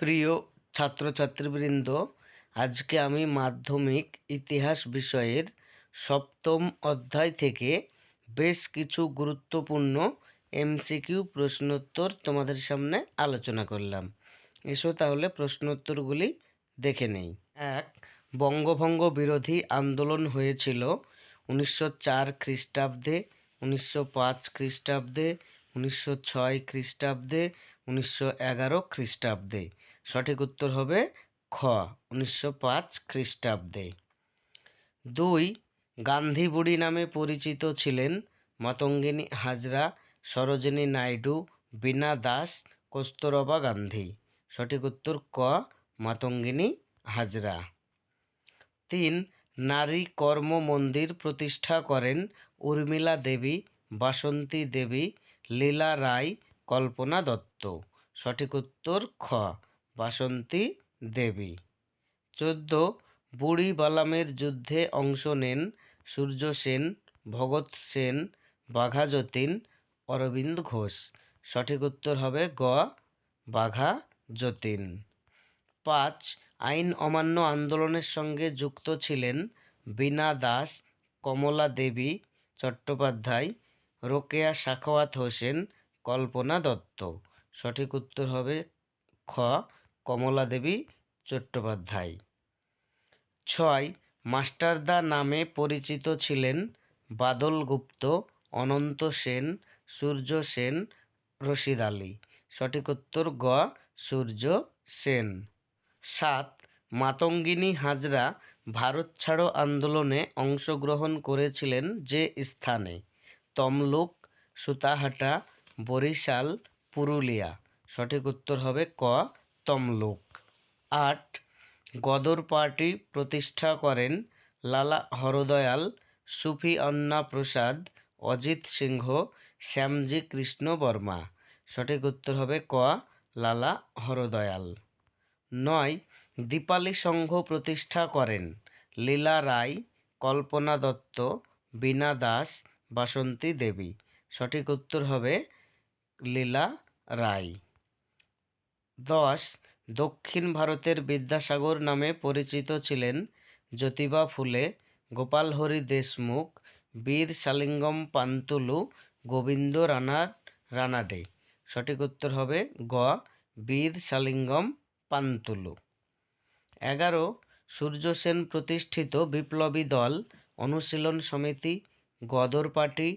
প্রিয় ছাত্রছাত্রীবৃন্দ, আজকে আমি মাধ্যমিক ইতিহাস বিষয়ের সপ্তম অধ্যায় থেকে বেশ কিছু গুরুত্বপূর্ণ এমসিকিউ প্রশ্নোত্তর তোমাদের সামনে আলোচনা করলাম। এসো তাহলে প্রশ্নোত্তরগুলি দেখে নেই। এক, বঙ্গভঙ্গ বিরোধী আন্দোলন হয়েছিল উনিশশো চার খ্রিস্টাব্দে, উনিশশো পাঁচ খ্রিস্টাব্দে, উনিশশো ছয় খ্রিস্টাব্দে, উনিশশো এগারো খ্রিস্টাব্দে। সঠিক উত্তর হবে খ, উনিশশো পাঁচ খ্রিস্টাব্দে। দুই, গান্ধী বুড়ি নামে পরিচিত ছিলেন মাতঙ্গিনী হাজরা সরোজিনী নাইডু বীণা দাস কস্তুরবা গান্ধী। সঠিক উত্তর ক, মাতঙ্গিনী হাজরা। তিন, নারী কর্ম মন্দির প্রতিষ্ঠা করেন উর্মিলা দেবী, বাসন্তী দেবী, লীলা রায়, কল্পনা দত্ত। সঠিক উত্তর খ বাসন্তী দেবী। চোদ্দ, বুড়ি বালামের যুদ্ধে অংশ নেন সূর্য সেন, ভগৎ সেন, বাঘা যতীন, অরবিন্দ ঘোষ। সঠিক উত্তর হবে গ, বাঘা যতীন। পাঁচ, আইন অমান্য আন্দোলনের সঙ্গে যুক্ত ছিলেন বীণা দাস, কমলা দেবী চট্টোপাধ্যায়, রোকেয়া সাখাওয়াত হোসেন, কল্পনা দত্ত। সঠিক উত্তর হবে খ কমলা দেবী চট্টোপাধ্যায়। ছয়, মাস্টারদা নামে পরিচিত ছিলেন বাদল গুপ্ত, অনন্ত সেন, সূর্য সেন, রশিদ আলী। সঠিক উত্তর গ, সূর্য সেন। সাত, মাতঙ্গিনী হাজরা ভারত ছাড়ো আন্দোলনে অংশগ্রহণ করেছিলেন যে স্থানে। তমলুক, সুতাহাটা, বরিশাল, পুরুলিয়া। সঠিক উত্তর হবে ক তমলুক আট, গদর পার্টি প্রতিষ্ঠা করেন লালা হরদয়াল, সুফি অন্না প্রসাদ, অজিত সিংহ, শ্যামজি কৃষ্ণ বর্মা। সঠিক উত্তর হবে ক, লালা হরদয়াল। নয়, দীপালি সংঘ প্রতিষ্ঠা করেন লীলা রায়, কল্পনা দত্ত, বীণা দাস, বাসন্তী দেবী। সঠিক উত্তর হবে লীলা রায়। দশ, দক্ষিণ ভারতের বিদ্যাসাগর নামে পরিচিত ছিলেন জ্যোতিবা ফুলে গোপালহরি দেশমুখ, বীর শালিঙ্গম পান্তুলু, গোবিন্দ রানা, রানাডে। সঠিক উত্তর হবে গ, বীর শালিঙ্গম পান্তুলু। এগারো, সূর্য সেন প্রতিষ্ঠিত বিপ্লবী দল, Anushilan Samiti, Ghadar Party,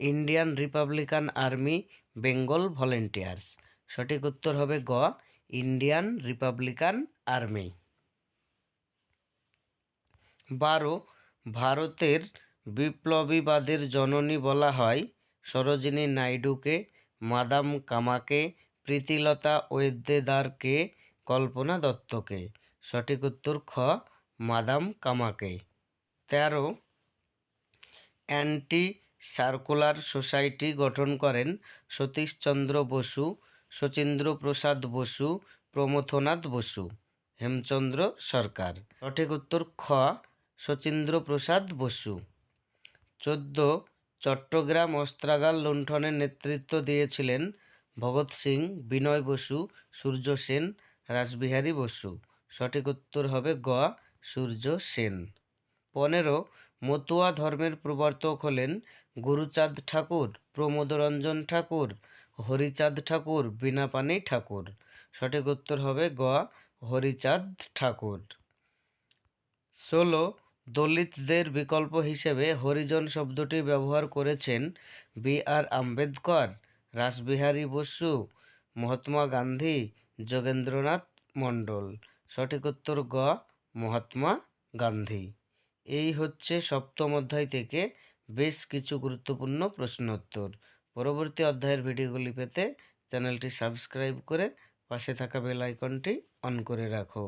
Indian Republican Army, Bengal Volunteers. সঠিক উত্তর হবে গ ইন্ডিয়ান রিপাবলিকান আর্মি বারো, ভারতের বিপ্লবীবাদের জননী বলা হয় সরোজিনী নাইডুকে, মাদাম কামাকে, প্রীতিলতা ওয়েদ্দেদারকে, কল্পনা দত্তকে। সঠিক উত্তর খ, মাদাম কামাকে। তেরো, অ্যান্টি সার্কুলার সোসাইটি গঠন করেন সতীশচন্দ্র বসু শচীন্দ্র প্রসাদ বসু, প্রমথনাথ বসু, হেমচন্দ্র সরকার। সঠিক উত্তর খ, শচীন্দ্র প্রসাদ বসু। চোদ্দ, চট্টগ্রাম অস্ত্রাগার লুণ্ঠনের নেতৃত্ব দিয়েছিলেন ভগৎ সিং, বিনয় বসু, সূর্য সেন, রাসবিহারী বসু। সঠিক উত্তর হবে গ, সূর্য সেন। পনেরো, মতুয়া ধর্মের প্রবর্তক হলেন গুরুচাঁদ ঠাকুর, প্রমোদরঞ্জন ঠাকুর হরিচাঁদ ঠাকুর বীণাপানি ঠাকুর। সঠিক উত্তর হবে গ, হরিচাঁদ ঠাকুর। ষোলো, দলিতদের বিকল্প হিসেবে হরিজন শব্দটি ব্যবহার করেছেন বি আর আম্বেদকর, রাসবিহারী বসু, মহাত্মা গান্ধী, যোগেন্দ্রনাথ মণ্ডল। সঠিক উত্তর গ, মহাত্মা গান্ধী। এই হচ্ছে সপ্তম অধ্যায় থেকে বেশ কিছু গুরুত্বপূর্ণ প্রশ্নোত্তর। পরবর্তী অধ্যায়ের ভিডিওগুলি পেতে চ্যানেলটি সাবস্ক্রাইব করে পাশে থাকা বেল আইকনটি অন করে রাখো।